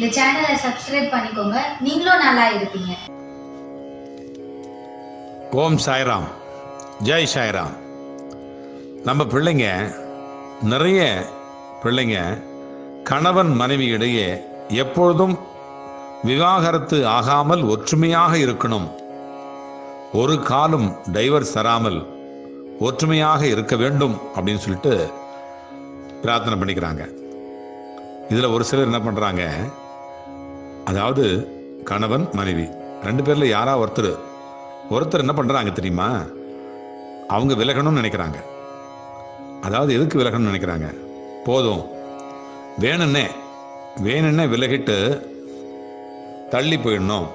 இந்த சேனலை சப்ஸ்கிரைப் பண்ணிக்கோங்க. நீங்களும் நல்லா இருப்பீங்க. ஓம் சாய்ராம். ஜெய் சாய்ராம். நம்ம பிள்ளைங்க நிறைய பிள்ளைங்க கணவன் மனைவி இடையே எப்பொழுதும் விவாகரத்து ஆகாமல் ஒற்றுமையாக இருக்கணும். ஒரு காலம் டைவர்ஸ் தராமல் ஒற்றுமையாக இருக்க வேண்டும் அப்படின்னு சொல்லிட்டு பிரார்த்தனை பண்ணிக்கிறாங்க. இதில் ஒரு சிலர் என்ன பண்ணுறாங்க அதாவது கணவன் மனைவி. ரெண்டு பேரில் யாரா ஒருத்தர் ஒருத்தர் என்ன பண்ணுறாங்க தெரியுமா? அவங்க விலகணும்னு நினைக்கிறாங்க. அதாவது எதுக்கு விலகணும்னு நினைக்கிறாங்க? போதும். வேணும்னே வேணும்னே விலகிட்டு தள்ளி போயிடணும்.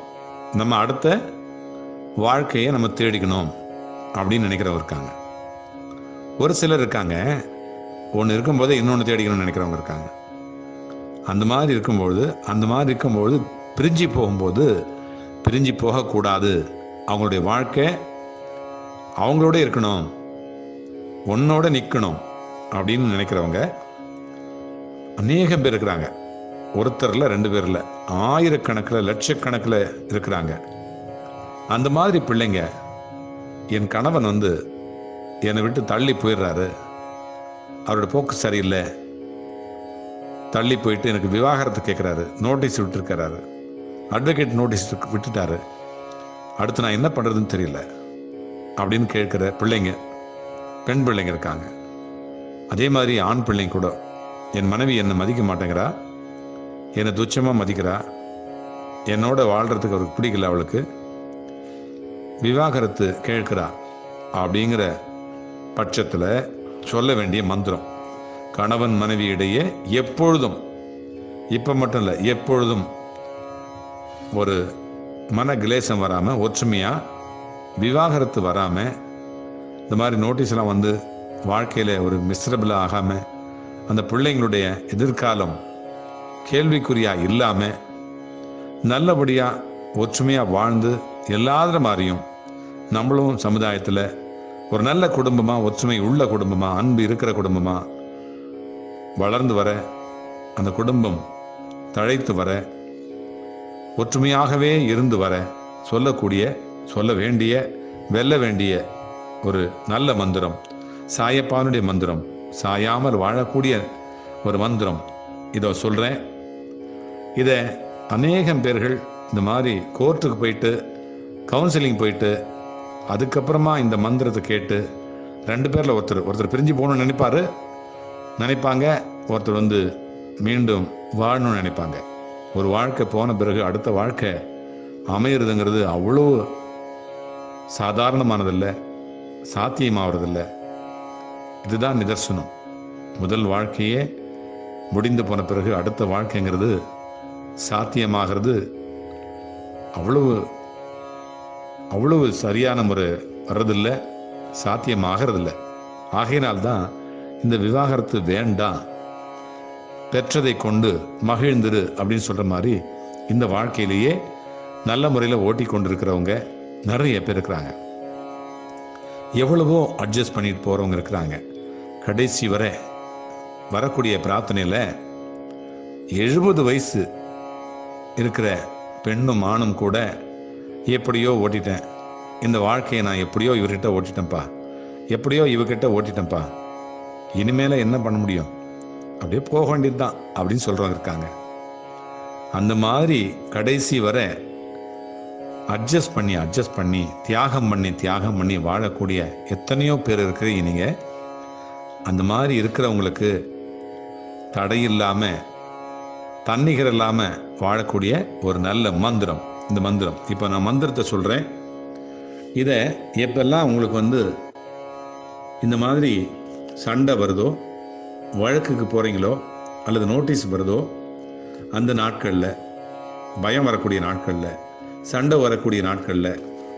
நம்ம அடுத்த வாழ்க்கையை நம்ம தேடிக்கணும் அப்படின்னு நினைக்கிறவங்க இருக்காங்க. ஒரு சிலர் இருக்காங்க. ஒன்று இருக்கும்போதே இன்னொன்று தேடிக்கணும்னு நினைக்கிறவங்க இருக்காங்க. அந்த மாதிரி இருக்கும்பொழுது அந்த மாதிரி இருக்கும்பொழுது பிரிஞ்சு போகும்போது பிரிஞ்சு போகக்கூடாது. அவங்களுடைய வாழ்க்கை அவங்களோட இருக்கணும். உன்னோட நிற்கணும் அப்படின்னு நினைக்கிறவங்க அநேகம் பேர் இருக்கிறாங்க. ஒருத்தரில் ரெண்டு பேரில் ஆயிரக்கணக்கில் லட்சக்கணக்கில் இருக்கிறாங்க. அந்த மாதிரி பிள்ளைங்க என் கணவன் வந்து என்னை விட்டு தள்ளி போயிடுறாரு. அவரோட போக்கு சரியில்லை. தள்ளி போயிட்டு எனக்கு விவாகரத்து கேட்குறாரு நோட்டீஸ் விட்டுருக்கிறாரு அட்வொகேட் நோட்டீஸ் விட்டுட்டாரு. அடுத்து நான் என்ன பண்ணுறதுன்னு தெரியல. அப்படின்னு கேட்குற பிள்ளைங்க பெண் பிள்ளைங்க இருக்காங்க. அதே மாதிரி ஆண் பிள்ளைங்க கூட என் மனைவி என்னை மதிக்க மாட்டேங்கிறா. என்னை துச்சமாக மதிக்கிறா. என்னோட வாழ்கிறதுக்கு அவருக்கு பிடிக்கல அவளுக்கு. விவாகரத்து கேட்கிறா. அப்படிங்கிற பட்சத்தில் சொல்ல வேண்டிய மந்திரம் கணவன் மனைவி இடையே எப்பொழுதும் இப்போ மட்டும் இல்லை எப்பொழுதும் ஒரு மன கிளேசம் வராமல் ஒற்றுமையாக விவாகரத்து வராமல் இந்த மாதிரி நோட்டீஸ்லாம் வந்து வாழ்க்கையில் ஒரு மிஸ்ரபிளாக ஆகாமல் அந்த பிள்ளைங்களுடைய எதிர்காலம் கேள்விக்குறியாக இல்லாமல் நல்லபடியாக ஒற்றுமையாக வாழ்ந்து எல்லாதர மாதிரியும் நம்மளும் சமுதாயத்தில் ஒரு நல்ல குடும்பமாக ஒற்றுமை உள்ள குடும்பமாக அன்பு இருக்கிற குடும்பமாக வளர்ந்து வர அந்த குடும்பம் தழைத்து வர ஒற்றுமையாகவே இருந்து வர சொல்லக்கூடிய சொல்ல வேண்டிய வெல்ல வேண்டிய ஒரு நல்ல மந்திரம் சாயப்பானுடைய மந்திரம் சாயாமல் வாழக்கூடிய ஒரு மந்திரம். இதை சொல்கிறேன் இதை அநேகம் பேர்கள் இந்த மாதிரி கோர்ட்டுக்கு போயிட்டு கவுன்சிலிங் போயிட்டு அதுக்கப்புறமா இந்த மந்திரத்தை கேட்டு ரெண்டு பேரில் ஒருத்தர் ஒருத்தர் பிரிஞ்சு போகணும்னு நினைப்பாரு. நினைப்பாங்க ஒருத்தர் வந்து மீண்டும் வாழணும்னு நினைப்பாங்க. ஒரு வாழ்க்கை போன பிறகு அடுத்த வாழ்க்கை அமையிறதுங்கிறது அவ்வளோ சாதாரணமானதில்லை சாத்தியமாகறதில்ல இதுதான் நிதர்சனம். முதல் வாழ்க்கையே முடிந்து போன பிறகு அடுத்த வாழ்க்கைங்கிறது சாத்தியமாகிறது அவ்வளவு அவ்வளவு சரியான முறை வர்றதில்லை சாத்தியமாகறதில்ல. ஆகையினால்தான் இந்த விவாகரத்து வேண்டாம். பெற்றதை கொண்டு மகிழ்ந்திரு அப்படின்னு சொல்கிற மாதிரி இந்த வாழ்க்கையிலேயே நல்ல முறையில் ஓட்டி கொண்டிருக்கிறவங்க நிறைய பேர் இருக்கிறாங்க. எவ்வளவோ அட்ஜஸ்ட் பண்ணிட்டு போகிறவங்க இருக்கிறாங்க. கடைசி வரை வரக்கூடிய பிரார்த்தனையில் எழுபது வயசு இருக்கிற பெண்ணும் ஆணும் கூட எப்படியோ ஓட்டிட்டேன். இந்த வாழ்க்கையை நான் எப்படியோ இவர்கிட்ட ஓட்டிட்டேன்ப்பா. எப்படியோ இவர்கிட்ட ஓட்டிட்டேன்ப்பா. இனிமேல என்ன பண்ண முடியும்? அப்படியே போக வேண்டியது தான் அப்படின்னு சொல்றவங்க இருக்காங்க. அந்த மாதிரி கடைசி வரை அட்ஜஸ்ட் பண்ணி அட்ஜஸ்ட் பண்ணி தியாகம் பண்ணி தியாகம் பண்ணி வாழக்கூடிய எத்தனையோ பேர் இருக்கிறீங்க நீங்கள் அந்த மாதிரி இருக்கிறவங்களுக்கு தடை இல்லாம தன்னிகர் இல்லாமல் வாழக்கூடிய ஒரு நல்ல மந்திரம். இந்த மந்திரம். இப்போ நான் மந்திரத்தை சொல்கிறேன் இதை எப்பெல்லாம் உங்களுக்கு வந்து இந்த மாதிரி சண்டை வருதோ வழக்குக்கு போகிறீங்களோ அல்லது நோட்டீஸ் வருதோ அந்த நாட்களில் பயம் வரக்கூடிய நாட்களில் சண்டை வரக்கூடிய நாட்களில்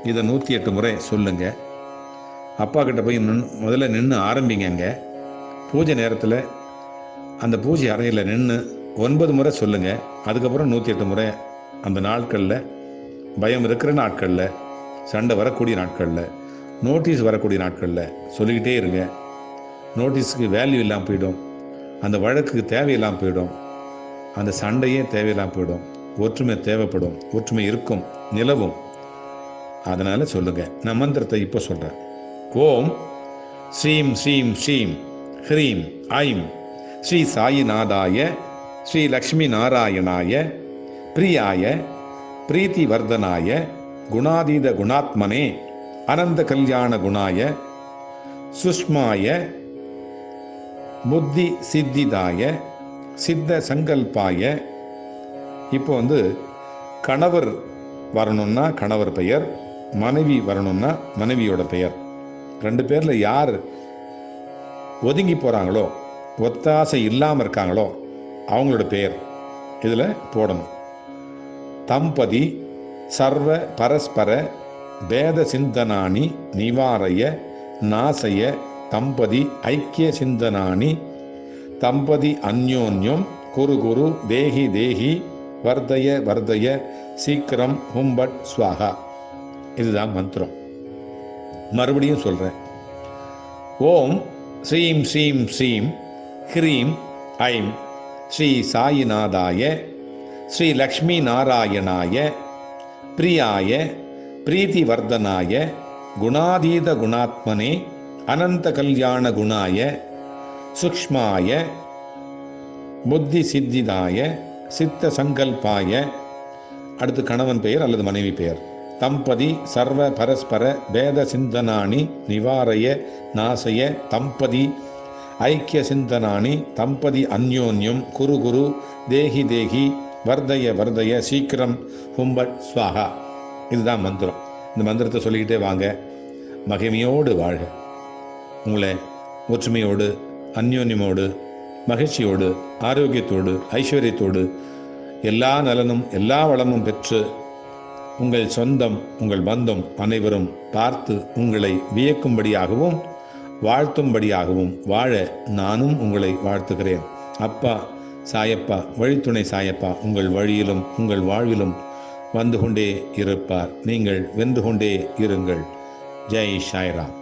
இதை நூற்றி எட்டு முறை சொல்லுங்க. அப்பா கிட்ட போய் நின் முதல்ல நின்று ஆரம்பிங்கங்க. பூஜை நேரத்தில் அந்த பூஜை அறையில் நின்று ஒன்பது முறை சொல்லுங்கள் அதுக்கப்புறம் நூற்றி எட்டு முறை அந்த நாட்களில் பயம் இருக்கிற நாட்களில் சண்டை வரக்கூடிய நாட்களில் நோட்டீஸ் வரக்கூடிய நாட்களில் சொல்லிக்கிட்டே இருங்க. நோட்டீஸுக்கு வேல்யூ இல்லாமல் போயிடும். அந்த வழக்குக்கு தேவையில்லாமல் போயிடும். அந்த சண்டையே தேவையில்லாமல் போயிடும். ஒற்றுமை தேவைப்படும். ஒற்றுமை இருக்கும். நிலவும். அதனால் சொல்லுங்கள் நான் மந்திரத்தை இப்போ சொல்கிறேன் ஓம் ஸ்ரீம் ஸ்ரீம் ஸ்ரீம் ஹ்ரீம் ஐம் ஸ்ரீ சாயிநாதாய ஸ்ரீ லக்ஷ்மி நாராயணாய பிரியாய பிரீத்தி வர்தனாய குணாதீத குணாத்மனே அனந்த கல்யாண குணாய சுஷ்மாய புத்தி சித்திதாய சித்த சங்கல்பாய. இப்போ வந்து கணவர் வரணும்னா கணவர் பெயர் மனைவி வரணும்னா மனைவியோட பெயர். ரெண்டு பேரில் யார் ஒதுங்கி போகிறாங்களோ ஒத்தாசை இல்லாமல் இருக்காங்களோ அவங்களோட பெயர் இதில் போடணும். தம்பதி சர்வ பரஸ்பர பேத சிந்தனானி நிவாரய நாசய தம்பதி ஐக்கிய சிந்தனானி தம்பதி அந்யோன்யம் குரு குரு தேஹி தேஹி வர்தய வர்தய சீக்கிரம் ஹும்பட் ஸ்வாகா இதுதான் மந்திரம். மறுபடியும் சொல்கிறேன் ஓம் ஸ்ரீம் ஸ்ரீம் ஸ்ரீம் ஹ்ரீம் ஐம் ஸ்ரீ சாயிநாதாய ஸ்ரீ லக்ஷ்மி நாராயணாய பிரியாய பிரீதிவர்தனாய குணாதீத குணாத்மனே அனந்த கல்யாண குணாய சுக்ஷ்மாய புத்தி சித்திதாய சித்த சங்கல்பாய அடுத்து கணவன் பெயர் அல்லது மனைவி பெயர். தம்பதி சர்வ பரஸ்பர பேத சிந்தனானி நிவாரய நாசய தம்பதி ஐக்கிய சிந்தனானி தம்பதி அந்யோன்யம் குரு குரு தேஹி தேஹி வர்தய வர்தய சீக்கிரம் ஹும்பட் ஸ்வாகா இதுதான் மந்திரம். இந்த மந்திரத்தை சொல்லிக்கிட்டே வாங்க. மகிமையோடு வாழ்க. உங்களை ஒற்றுமையோடு அந்யோன்யமோடு மகிழ்ச்சியோடு ஆரோக்கியத்தோடு ஐஸ்வர்யத்தோடு எல்லா நலனும் எல்லா வளமும் பெற்று உங்கள் சொந்தம் உங்கள் பந்தம் அனைவரும் பார்த்து உங்களை வியக்கும்படியாகவும் வாழ்த்தும்படியாகவும் வாழ நானும் உங்களை வாழ்த்துகிறேன். அப்பா சாயப்பா வழித்துணை சாயப்பா உங்கள் வழியிலும் உங்கள் வாழ்விலும் வந்து கொண்டே இருப்பார். நீங்கள் வென்று கொண்டே இருங்கள். ஜெய் சாய்ராம்.